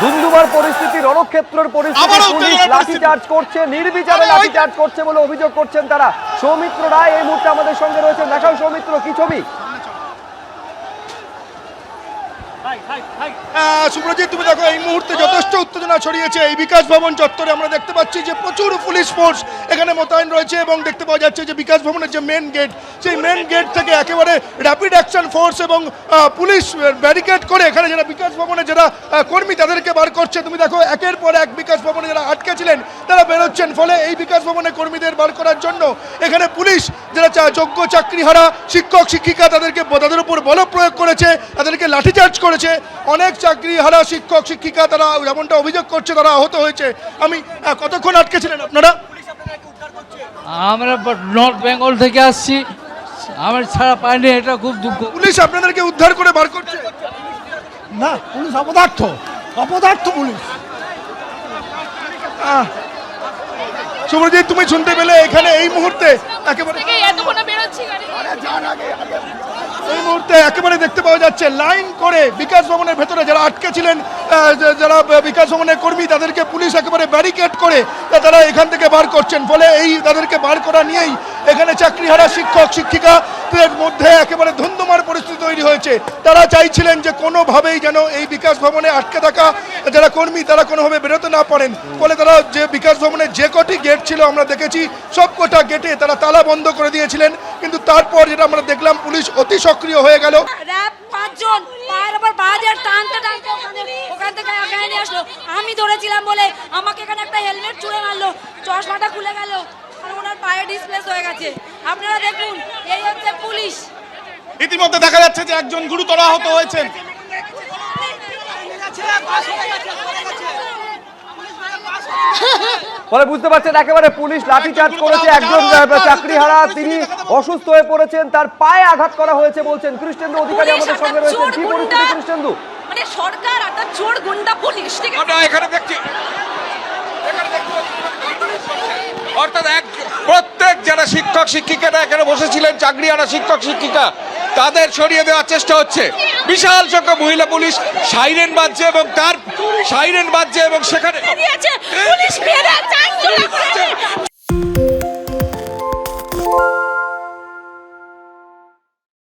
ধুন্ধুমার পরিস্থিতি রণক্ষেত্রের পরিস্থিতি পুলিশ লাঠি চার্জ করছে নির্বিচারে লাঠি চার্জ লাঠিচার্জ করছে বলে অভিযোগ করছেন তারা। সৌমিত্র রায় এই মুহূর্তে আমাদের সঙ্গে রয়েছে দেখাও সৌমিত্র কি ছবি? সুব্রজিৎ, তুমি দেখো, এই মুহূর্তে যথেষ্ট উত্তেজনা ছড়িয়েছে। এই বিকাশ ভবন চত্বরে আমরা দেখতে পাচ্ছি যে প্রচুর পুলিশ ফোর্স এখানে মোতায়েন রয়েছে এবং দেখতে পাওয়া যাচ্ছে যে বিকাশ ভবনের যে মেন গেট সেই মেন গেট থেকে একেবারে র্যাপিড অ্যাকশন ফোর্স এবং পুলিশ ব্যারিকেড করে এখানে যারা বিকাশ ভবনে যারা কর্মী তাদেরকে বার করছে। তুমি দেখো, একের পর এক বিকাশ ভবনে যারা আটকে ছিলেন তারা বেরোচ্ছেন। ফলে এই বিকাশ ভবনে কর্মীদের বার করার জন্য এখানে পুলিশ, যারা যোগ্য চাকরিহারা, শিক্ষক, শিক্ষিকা, তাদেরকে তাদের উপর বল প্রয়োগ করেছে। তাদেরকে লাঠিচার্জ করেছে। অনেক চাকরি হারা শিক্ষক শিক্ষিকা তারা যেমনটা অভিযোগ করছে তারা আহত হয়েছে। আমি কতক্ষণ আটকে ছিলেন আপনারা? আমরা নর্থ বেঙ্গল থেকে আসছি। আমার ছাড়া পাইনি এটা খুব দুঃখ। পুলিশ আপনাদেরকে উদ্ধার করে বার করছে? না পুলিশ অপদার্থ। অপদার্থ পুলিশ। আহ, সুব্রজিৎ তুমি শুনতে পেলে এখানে এই মুহূর্তে একেবারে বেরোচ্ছি এই মুহূর্তে একেবারে দেখতে পাওয়া যাচ্ছে, লাইন করে বিকাশ ভবনের ভেতরে যারা আটকে ছিলেন যারা বিকাশ ভবনের কর্মী, তাদেরকে পুলিশ একেবারে ব্যারিকেড করে তারা এখান থেকে বার করছেন। ফলে এই তাদেরকে বার করা নিয়েই এখানে চাকরিহারা শিক্ষক শিক্ষিকাদের মধ্যে একেবারে ধুন্ধুমার পরিস্থিতি তৈরি হয়েছে। তারা চাইছিলেন যে কোনোভাবেই যেন এই বিকাশ ভবনে আটকে থাকা। যারা কর্মী, তারা কোনোভাবে বেরোতে না পারেন। ফলে তারা যে বিকাশ ভবনের যে কটি গেট ছিল আমরা দেখেছি, সব কটা গেটে তারা তালা বন্ধ করে দিয়েছিলেন। কিন্তু তারপর যেটা আমরা দেখলাম, পুলিশ অতি সক্রিয় হয়ে গেল। পাঁচজন টানতে টানতে ওখান থেকে আসলো। আমি ধরেছিলাম বলে আমাকে এখানে একটা হেলমেট চুড়ে মারলো। চশমাটা খুলে গেল। ওনার পায়ে ডিসপ্লেস হয়ে গেছে। আপনারা দেখুন, এই হচ্ছে পুলিশ। ইতিমধ্যে দেখা যাচ্ছে যে একজন গুরুতর আহত হয়েছেন। ফলে বুঝতে পারছেন একেবারে পুলিশ লাঠিচার্জ করেছে একজন চাকরিহারা তিনি অসুস্থ হয়ে পড়েছেন তার পায়ে আঘাত করা হয়েছে বলছেন। কৃষ্ণেন্দু অধিকারী আমাদের সঙ্গে রয়েছেন। কি পরিস্থিতি কৃষ্ণেন্দু? মানে সরকার একটা চোর গুন্ডা পুলিশ ঠিক আছে? এখানে দেখছি। অর্থাৎ এক প্রত্যেক যারা শিক্ষক শিক্ষিকারা এখানে বসেছিলেন চাকরিয়ারা শিক্ষক শিক্ষিকা তাদের সরিয়ে দেওয়ার চেষ্টা হচ্ছে। বিশাল সংখ্যক মহিলা পুলিশ সাইরেন বাজছে এবং তার সাইরেন বাজছে এবং সেখানে পুলিশ যাচ্ছে